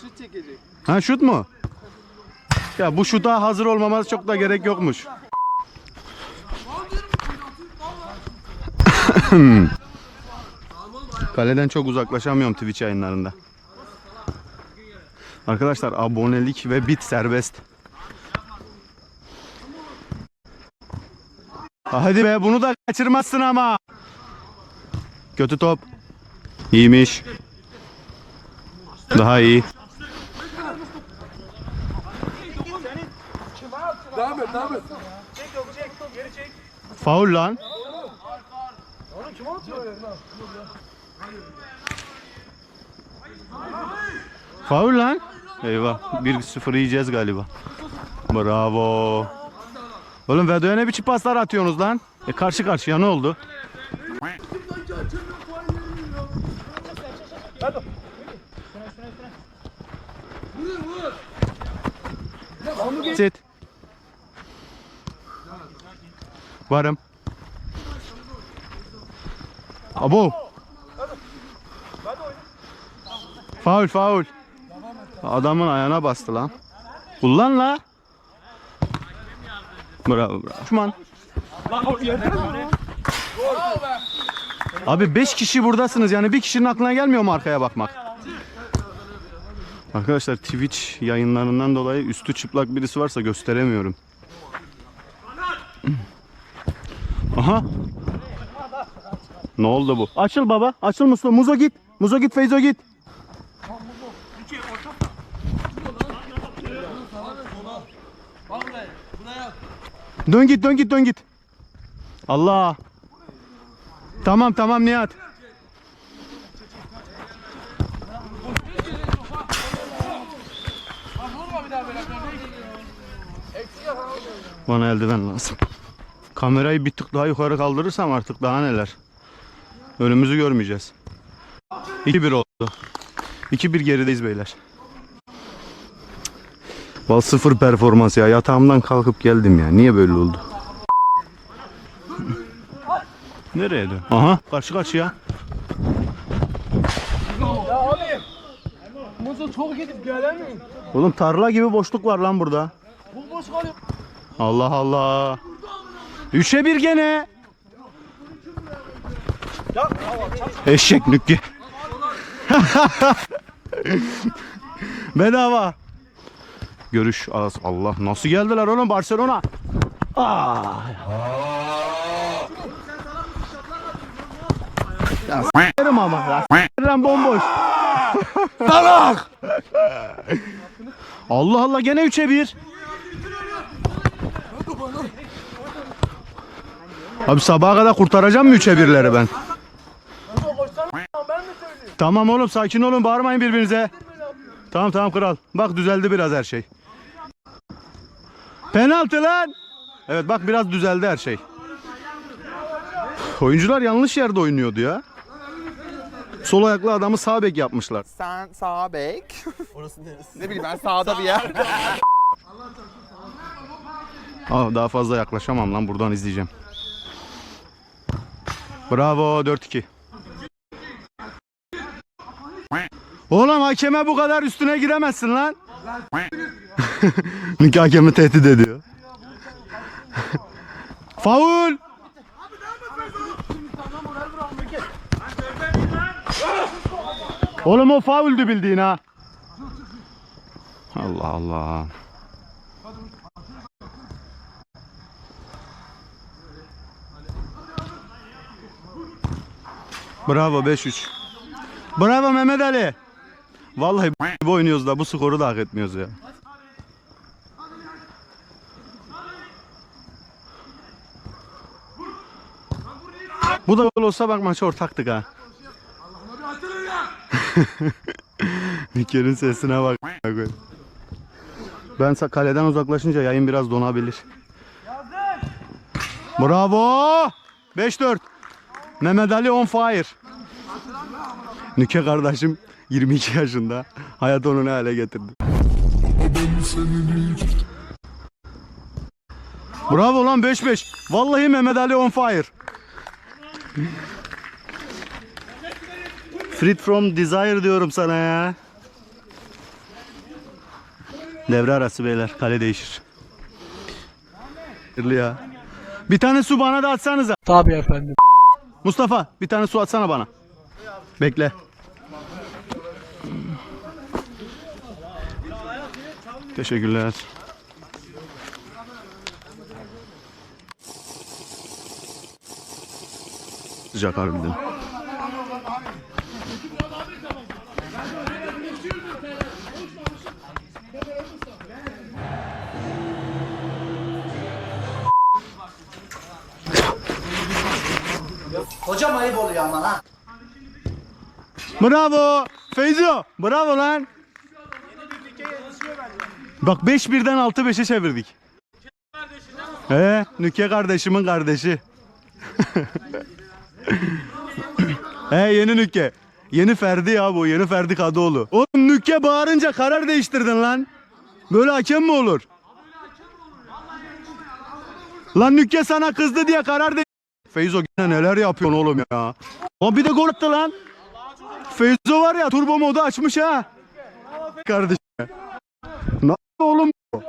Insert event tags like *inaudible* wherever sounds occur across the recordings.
şut çekecek. Ha şut mu? Ya bu şuta hazır olmaması çok da gerek yokmuş. *laughs* Kaleden çok uzaklaşamıyorum Twitch yayınlarında. Arkadaşlar abonelik ve bit serbest. Hadi be bunu da kaçırmazsın ama. Kötü top. İyiymiş. Daha iyi. Faul lan. Faul lan. Eyvah. 1-0 yiyeceğiz galiba. Bravo. Oğlum Vedo'ya ne biçim paslar atıyorsunuz lan? E karşı karşıya ne oldu? Sit. Varım. Abo. Faul faul. Adamın ayağına bastı lan. Kullan la. Bravo bravo. Şuman. Abi 5 kişi buradasınız yani bir kişinin aklına gelmiyor mu arkaya bakmak? Arkadaşlar Twitch yayınlarından dolayı üstü çıplak birisi varsa gösteremiyorum. Aha. Ne oldu bu? Açıl baba. Açıl Mustafa. Muzo git. Muzo git. Feyzo git. Dön git dön git dön git. Allah. Tamam tamam Nihat. Bana eldiven lazım. Kamerayı bir tık daha yukarı kaldırırsam artık daha neler. Önümüzü görmeyeceğiz. 2-1 oldu. 2-1 gerideyiz beyler. Val sıfır performans ya. Yatağımdan kalkıp geldim ya. Niye böyle oldu? Nereye dön? Aha karşı karşıya. Ya abi. Muzo çok gidip gelemiyor. Oğlum tarla gibi boşluk var lan burada. Bu boş kalıyor. Allah Allah. Üçe bir gene. Eşek nükki. *laughs* Bedava. Görüş az. Allah nasıl geldiler oğlum Barcelona? Aa. Ya s**erim ama. Ya s**erim bomboş. Salak. *laughs* Allah Allah gene üçe bir. Abi sabaha kadar kurtaracağım mı üçe birleri ben? Tamam oğlum sakin olun bağırmayın birbirinize. Tamam tamam kral. Bak düzeldi biraz her şey. Penaltı lan. Evet bak biraz düzeldi her şey. Oyuncular yanlış yerde oynuyordu ya. Sol ayaklı adamı sağ bek yapmışlar. Sen sağ bek. *laughs* Orası neresi? Ne bileyim ben sağda bir yer. Aa, daha fazla yaklaşamam lan buradan izleyeceğim. Bravo 4-2. Oğlum hakeme bu kadar üstüne giremezsin lan. *laughs* Nikah hakemi tehdit ediyor. *laughs* Faul. Oğlum o fauldü bildiğin ha. Allah Allah. Bravo 5-3. Bravo Mehmet Ali. Vallahi bu oynuyoruz da bu skoru da hak etmiyoruz ya. Bu da gol olsa bak maç ortaktık ha. *laughs* Mikel'in sesine bak. Ben kaleden uzaklaşınca yayın biraz donabilir. Bravo! 5-4. Mehmet Ali on fire. Nüke kardeşim 22 yaşında. Hayat onu ne hale getirdi. Bravo lan 5-5. Vallahi Mehmet Ali on fire. Freed from desire diyorum sana ya. Devre arası beyler. Kale değişir. Hayırlı ya. Bir tane su bana da atsanıza. Tabii efendim. Mustafa bir tane su atsana bana. Bekle. Teşekkürler. Sıcak harbiden. Hocam ayıp oluyor ama ha. Bravo. Feyzo. Bravo lan. Bak 5-1'den 6-5'e çevirdik. He, Nüke kardeşimin kardeşi. *laughs* He yeni Nüke. Yeni Ferdi ya bu. Yeni Ferdi Kadıoğlu. Oğlum Nüke bağırınca karar değiştirdin lan. Böyle hakem mi olur? Lan Nüke sana kızdı diye karar de... Feyzo gene neler yapıyorsun oğlum ya. O bir de gol attı lan. Feyzo var ya turbo modu açmış ha. Kardeşim. Yapıyor oğlum bu?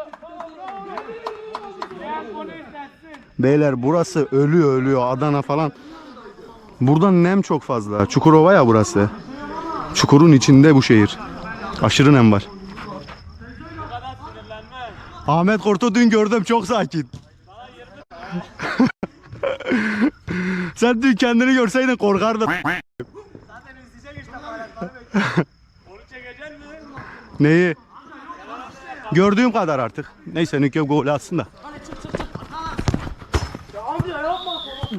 Beyler burası ölüyor ölüyor Adana falan. Buradan nem çok fazla. Çukurova ya burası. Çukurun içinde bu şehir. Aşırı nem var. Ahmet Korto dün gördüm çok sakin. *laughs* Sen dün kendini görseydin korkardın. *laughs* Neyi? Gördüğüm kadar artık. Neyse Nükep gol atsın da.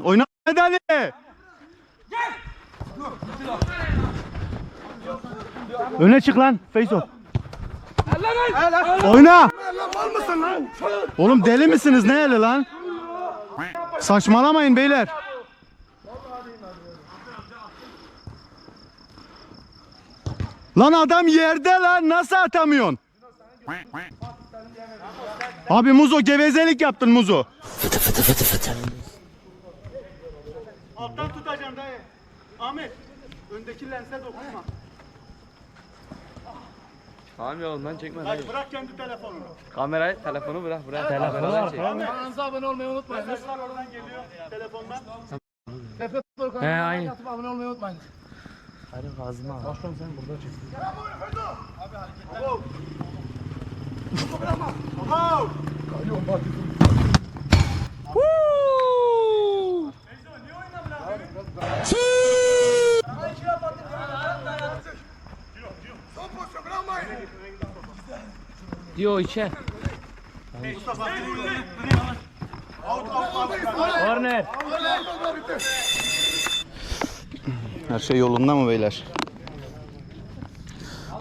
Oyna hadi hadi. Öne çık lan Feyzo. Oyna. Oğlum deli misiniz ne eli lan? Saçmalamayın beyler. Lan adam yerde lan nasıl atamıyorsun? Abi Muzo gevezelik yaptın Muzo. Alttan tutacağım dayı. Ahmet öndeki lense dokunma. Tamam yolundan çekme. Hadi bırak kendi telefonunu. Kamerayı, telefonu bırak bırak. Telefonu çek. Kanalımıza abone olmayı unutmayın. Mesajlar oradan geliyor telefondan. Futbol He kanalına yatıp abone olmayı unutmayın. Diyor içe. Corner. Her şey yolunda mı beyler?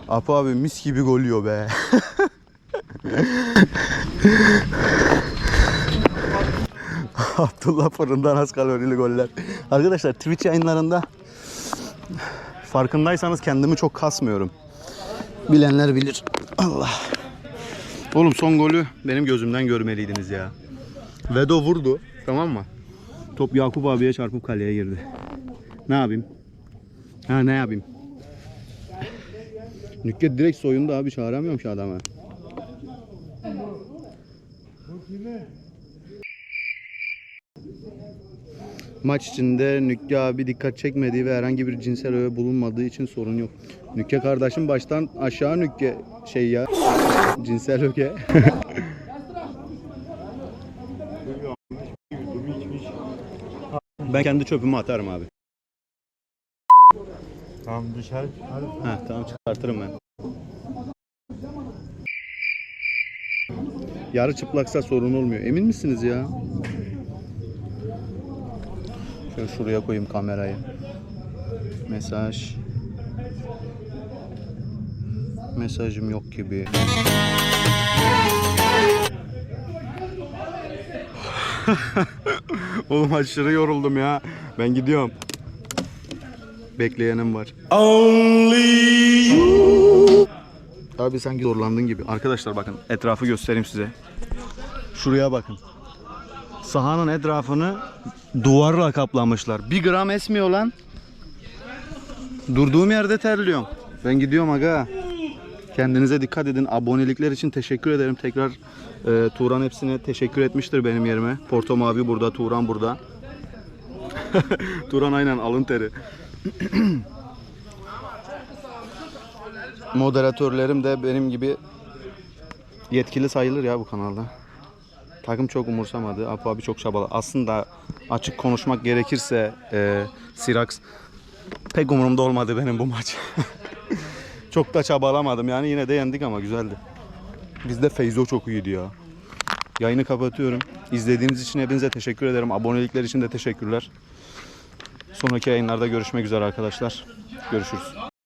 Apo abi mis gibi gol yiyor be. *laughs* *laughs* Abdullah fırından az kalorili goller. Arkadaşlar Twitch yayınlarında farkındaysanız kendimi çok kasmıyorum. Bilenler bilir. Allah. Oğlum son golü benim gözümden görmeliydiniz ya. Vedo vurdu. Tamam mı? Top Yakup abiye çarpıp kaleye girdi. Ne yapayım? Ha ne yapayım? Nükket direkt soyundu abi çağıramıyorum şu adamı. Maç içinde Nükke abi dikkat çekmediği ve herhangi bir cinsel öğe bulunmadığı için sorun yok. Nükke kardeşim baştan aşağı Nükke şey ya cinsel öge. ben kendi çöpümü atarım abi. Tamam dışarı Ha tamam çıkartırım ben. Yarı çıplaksa sorun olmuyor. Emin misiniz ya? Şöyle şuraya koyayım kamerayı. Mesaj. Mesajım yok gibi. *laughs* Oğlum aşırı yoruldum ya. Ben gidiyorum. Bekleyenim var. Abi sanki zorlandın gibi. Arkadaşlar bakın etrafı göstereyim size. Şuraya bakın. Sahanın etrafını duvarla kaplamışlar. Bir gram esmiyor lan. Durduğum yerde terliyorum. Ben gidiyorum aga. Kendinize dikkat edin. Abonelikler için teşekkür ederim. Tekrar e, Turan hepsine teşekkür etmiştir benim yerime. Porto Mavi burada, Turan burada. *laughs* Turan aynen alın teri. *clears throat* Moderatörlerim de benim gibi yetkili sayılır ya bu kanalda. Takım çok umursamadı. Apo abi çok çabaladı. Aslında açık konuşmak gerekirse e, Sirax pek umurumda olmadı benim bu maç. *laughs* çok da çabalamadım yani yine de yendik ama güzeldi. Bizde Feyzo çok iyiydi ya. Yayını kapatıyorum. İzlediğiniz için hepinize teşekkür ederim. Abonelikler için de teşekkürler. Sonraki yayınlarda görüşmek üzere arkadaşlar. Görüşürüz.